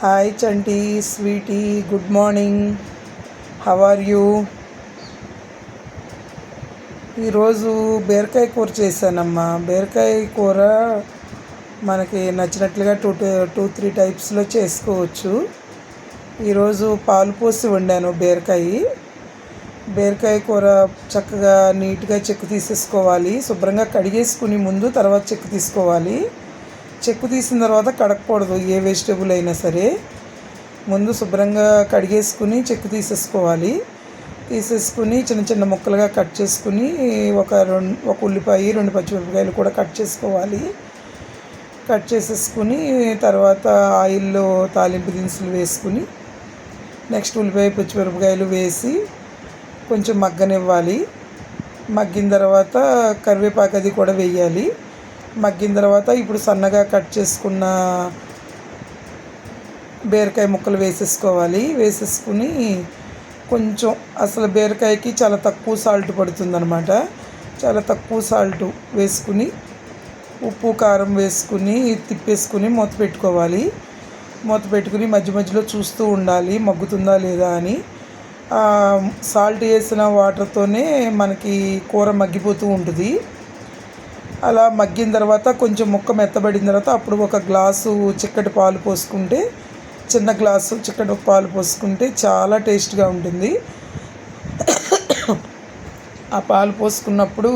Hi Chanti sweetie good morning how are you ఈరోజు బీరకాయ కూర చేశానమ్మా. బీరకాయ కూర మనకి నచ్చినట్లుగా టూ టూ త్రీ టైప్స్లో చేసుకోవచ్చు. ఈరోజు పాలు పోసి వండాను బీరకాయ. బీరకాయ కూర చక్కగా నీట్గా చెక్కు తీసేసుకోవాలి. శుభ్రంగా కడిగేసుకుని ముందు తర్వాత చెక్కు తీసుకోవాలి. చెక్కు తీసిన తర్వాత కడగకూడదు ఏ వెజిటేబుల్ అయినా సరే. ముందు శుభ్రంగా కడిగేసుకుని చెక్కు తీసేసుకోవాలి. తీసేసుకుని చిన్న చిన్న ముక్కలుగా కట్ చేసుకుని ఒక రెండు ఒక ఉల్లిపాయ రెండు పచ్చిమిరపకాయలు కూడా కట్ చేసుకోవాలి. కట్ చేసేసుకుని తర్వాత ఆయిల్లో తాలింపు దినుసులు వేసుకుని నెక్స్ట్ ఉల్లిపాయ పచ్చిమిరపకాయలు వేసి కొంచెం మగ్గనివ్వాలి. మగ్గిన తర్వాత కరివేపాకు అది కూడా వేయాలి. మగ్గిన తర్వాత ఇప్పుడు సన్నగా కట్ చేసుకున్న బీరకాయ ముక్కలు వేసేసుకోవాలి. వేసేసుకుని కొంచెం అసలు బీరకాయకి చాలా తక్కువ సాల్ట్ పడుతుందనమాట చాలా తక్కువ సాల్ట్ వేసుకుని ఉప్పు కారం వేసుకుని తిప్పేసుకుని మూత పెట్టుకోవాలి. మూత పెట్టుకుని మధ్య మధ్యలో చూస్తూ ఉండాలి మగ్గుతుందా లేదా అని. సాల్ట్ వేసిన వాటర్తోనే మనకి కూర మగ్గిపోతూ ఉంటుంది. అలా మగ్గిన తర్వాత కొంచెం ముక్క మెత్తబడిన తర్వాత అప్పుడు ఒక గ్లాసు చిక్కటి పాలు పోసుకుంటే చిన్న గ్లాసు చిక్కటి పాలు పోసుకుంటే చాలా టేస్ట్గా ఉంటుంది. ఆ పాలు పోసుకున్నప్పుడు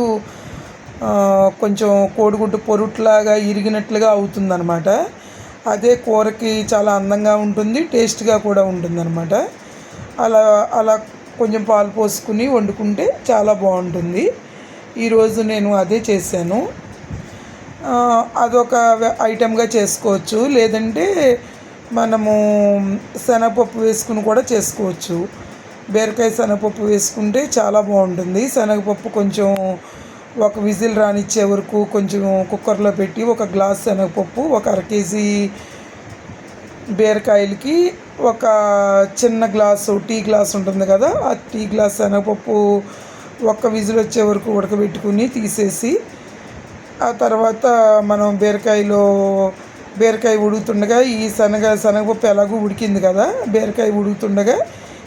కొంచెం కోడిగుడ్డు పొరుట్లాగా ఇరిగినట్లుగా అవుతుందన్నమాట. అదే కూరకి చాలా అందంగా ఉంటుంది టేస్ట్గా కూడా ఉంటుందన్నమాట. అలా అలా కొంచెం పాలు పోసుకుని వండుకుంటే చాలా బాగుంటుంది. ఈరోజు నేను అదే చేశాను. అదొక ఐటెంగా చేసుకోవచ్చు. లేదంటే మనము శనగపప్పు వేసుకుని కూడా చేసుకోవచ్చు. బీరకాయ శనగపప్పు వేసుకుంటే చాలా బాగుంటుంది. శనగపప్పు కొంచెం ఒక విజిల్ రానిచ్చే వరకు కొంచెం కుక్కర్లో పెట్టి ఒక గ్లాస్ శనగపప్పు ఒక అర కేజీ బీరకాయలకి ఒక చిన్న గ్లాసు టీ గ్లాస్ ఉంటుంది కదా ఆ టీ గ్లాస్ శనగపప్పు ఒక్క విజిల్ వచ్చే వరకు ఉడకబెట్టుకుని తీసేసి ఆ తర్వాత మనం బీరకాయలో బీరకాయ ఉడుకుతుండగా ఈ శనగ శనగపప్పు ఎలాగో ఉడికింది కదా బీరకాయ ఉడుకుతుండగా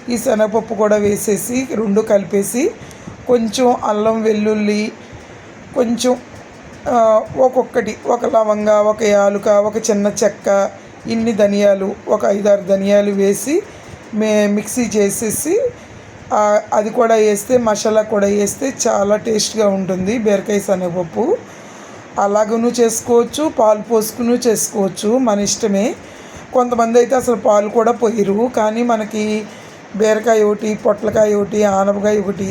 ఈ శనగపప్పు కూడా వేసేసి రెండు కలిపేసి కొంచెం అల్లం వెల్లుల్లి కొంచెం ఒక్కొక్కటి ఒక లవంగ ఒక యాలుక ఒక చిన్న చెక్క ఇన్ని ధనియాలు ఒక ఐదారు ధనియాలు వేసి మే మిక్సీ చేసేసి అది కూడా వేస్తే మసాలా కూడా వేస్తే చాలా టేస్ట్గా ఉంటుంది. బీరకాయ శనగపప్పు. అలాగను చేసుకోవచ్చు పాలు పోసుకును చేసుకోవచ్చు మన ఇష్టమే. కొంతమంది అయితే అసలు పాలు కూడా పోయరు. కానీ మనకి బీరకాయ ఒకటి పొట్లకాయ ఒకటి ఆనపకాయ ఒకటి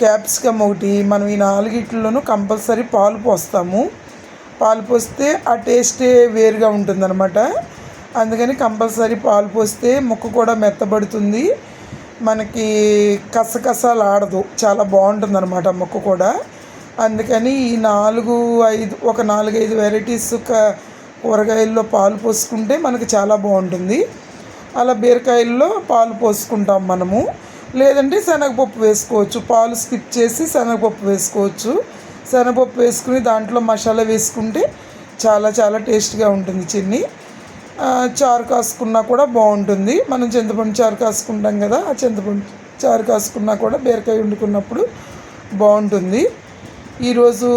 క్యాప్సికమ్ ఒకటి మనం ఈ నాలుగిట్లోనూ కంపల్సరీ పాలు పోస్తాము. పాలు పోస్తే ఆ టేస్టే వేరుగా ఉంటుందన్నమాట. అందుకని కంపల్సరీ పాలు పోస్తే ముక్క కూడా మెత్తబడుతుంది. మనకి కసకసాలు ఆడదు చాలా బాగుంటుంది అనమాట మొక్క కూడా. అందుకని ఈ నాలుగు ఐదు ఒక నాలుగైదు వెరైటీస్ కూరగాయల్లో పాలు పోసుకుంటే మనకి చాలా బాగుంటుంది. అలా బీరకాయల్లో పాలు పోసుకుంటాం మనము. లేదంటే శనగపప్పు వేసుకోవచ్చు. పాలు స్కిప్ చేసి శనగపప్పు వేసుకోవచ్చు. శనగపప్పు వేసుకుని దాంట్లో మసాలా వేసుకుంటే చాలా చాలా టేస్ట్గా ఉంటుంది చిన్ని. చారు కాసుకున్నా కూడా బాగుంటుంది. మనం చింతపండు చారు కాసుకుంటాం కదా ఆ చింతపండు చారు కాసుకున్నా కూడా బీరకాయ వండుకున్నప్పుడు బాగుంటుంది. ఈరోజు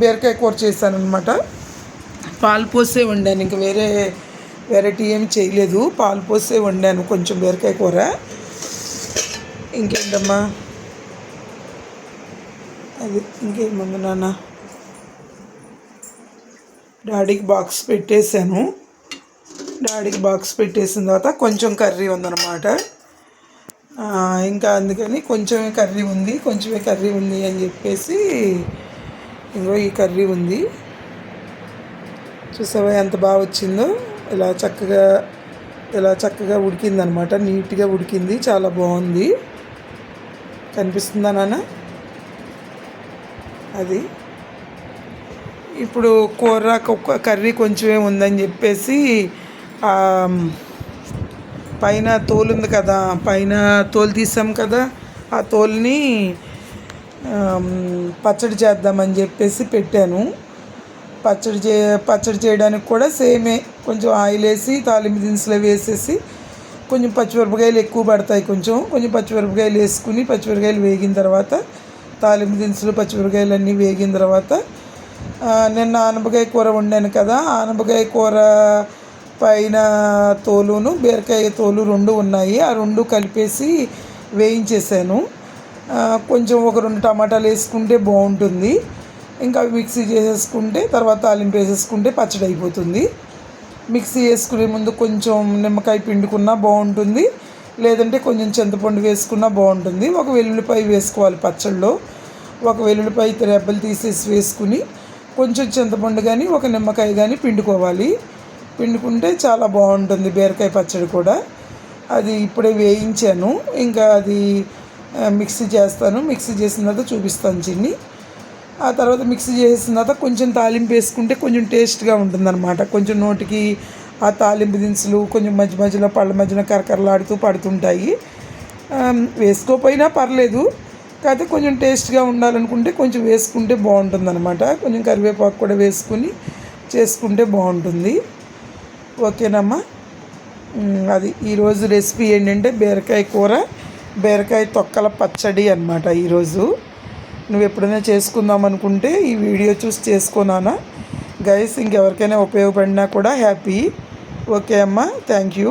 బీరకాయ కూర చేశాను అనమాట పాలు పోసే వండాను ఇంక వేరే వెరైటీ ఏమి చేయలేదు. పాలు పోసే వండాను కొంచెం బీరకాయ కూర. ఇంకేంటమ్మా? అది ఇంకేముంది నాన్న? డాడీకి బాక్స్ పెట్టేశాను. డాడీకి బాక్స్ పెట్టేసిన తర్వాత కొంచెం కర్రీ ఉందన్నమాట. ఇంకా అందుకని కొంచెమే కర్రీ ఉంది కొంచెమే కర్రీ ఉంది అని చెప్పేసి ఇంకో ఈ కర్రీ ఉంది. చూసావా ఎంత బాగా వచ్చిందో? ఇలా చక్కగా ఇలా చక్కగా ఉడికిందనమాట నీట్గా ఉడికింది చాలా బాగుంది. కనిపిస్తుందా నాన్న? అది. ఇప్పుడు కూర కర్రీ కొంచెమే ఉందని చెప్పేసి పైన తోలు ఉంది కదా పైన తోలు తీసాం కదా ఆ తోలుని పచ్చడి చేద్దామని చెప్పేసి పెట్టాను. పచ్చడి చే పచ్చడి చేయడానికి కూడా సేమే కొంచెం ఆయిల్ వేసి తాలింపు దినుసులు వేసేసి కొంచెం పచ్చిమిరపకాయలు ఎక్కువ పడతాయి కొంచెం కొంచెం పచ్చిమిరపకాయలు వేసుకుని పచ్చిమిరపకాయలు వేగిన తర్వాత తాలింపు దినుసులు పచ్చిమిరపకాయలు అన్నీ వేగిన తర్వాత నిన్న ఆనపకాయ కూర వండాను కదా ఆనపకాయ కూర పైన తోలును బీరకాయ తోలు రెండు ఉన్నాయి. ఆ రెండు కలిపేసి వేయించేసాను. కొంచెం ఒక రెండు టమాటాలు వేసుకుంటే బాగుంటుంది. ఇంకా అవి మిక్సీ చేసేసుకుంటే తర్వాత తాలింపు వేసేసుకుంటే పచ్చడి అయిపోతుంది. మిక్సీ వేసుకునే ముందు కొంచెం నిమ్మకాయ పిండుకున్నా బాగుంటుంది. లేదంటే కొంచెం చింతపండు వేసుకున్నా బాగుంటుంది. ఒక వెల్లుల్లిపాయ వేసుకోవాలి పచ్చళ్ళలో. ఒక వెల్లుల్లిపాయ రెబ్బలు తీసేసి వేసుకుని కొంచెం చింతపండు కానీ ఒక నిమ్మకాయ కానీ పిండుకోవాలి. పిండుకుంటే చాలా బాగుంటుంది బీరకాయ పచ్చడి కూడా. అది ఇప్పుడే వేయించాను. ఇంకా అది మిక్సీ చేస్తాను. మిక్సీ చేసిన తర్వాత చూపిస్తాను చిన్ని. ఆ తర్వాత మిక్సీ చేసిన తర్వాత కొంచెం తాలింపు వేసుకుంటే కొంచెం టేస్ట్గా ఉంటుందన్నమాట. కొంచెం నోటికి ఆ తాలింపు దినుసులు కొంచెం మధ్య మధ్యలో పళ్ళ మధ్యన కరకరలాడుతూ పడుతుంటాయి. వేసుకోపోయినా పర్లేదు. కాకపోతే కొంచెం టేస్ట్గా ఉండాలనుకుంటే కొంచెం వేసుకుంటే బాగుంటుంది అనమాట కొంచెం కరివేపాకు కూడా వేసుకుని చేసుకుంటే బాగుంటుంది. ఓకేనమ్మా. అది ఈరోజు రెసిపీ ఏంటంటే బీరకాయ కూర బీరకాయ తొక్కల పచ్చడి అనమాట ఈరోజు నువ్వు ఎప్పుడైనా చేసుకుందాం అనుకుంటే ఈ వీడియో చూసి చేసుకున్నానా గైస్ ఇంకెవరికైనా ఉపయోగపడినా కూడా హ్యాపీ. ఓకే అమ్మా థ్యాంక్ యూ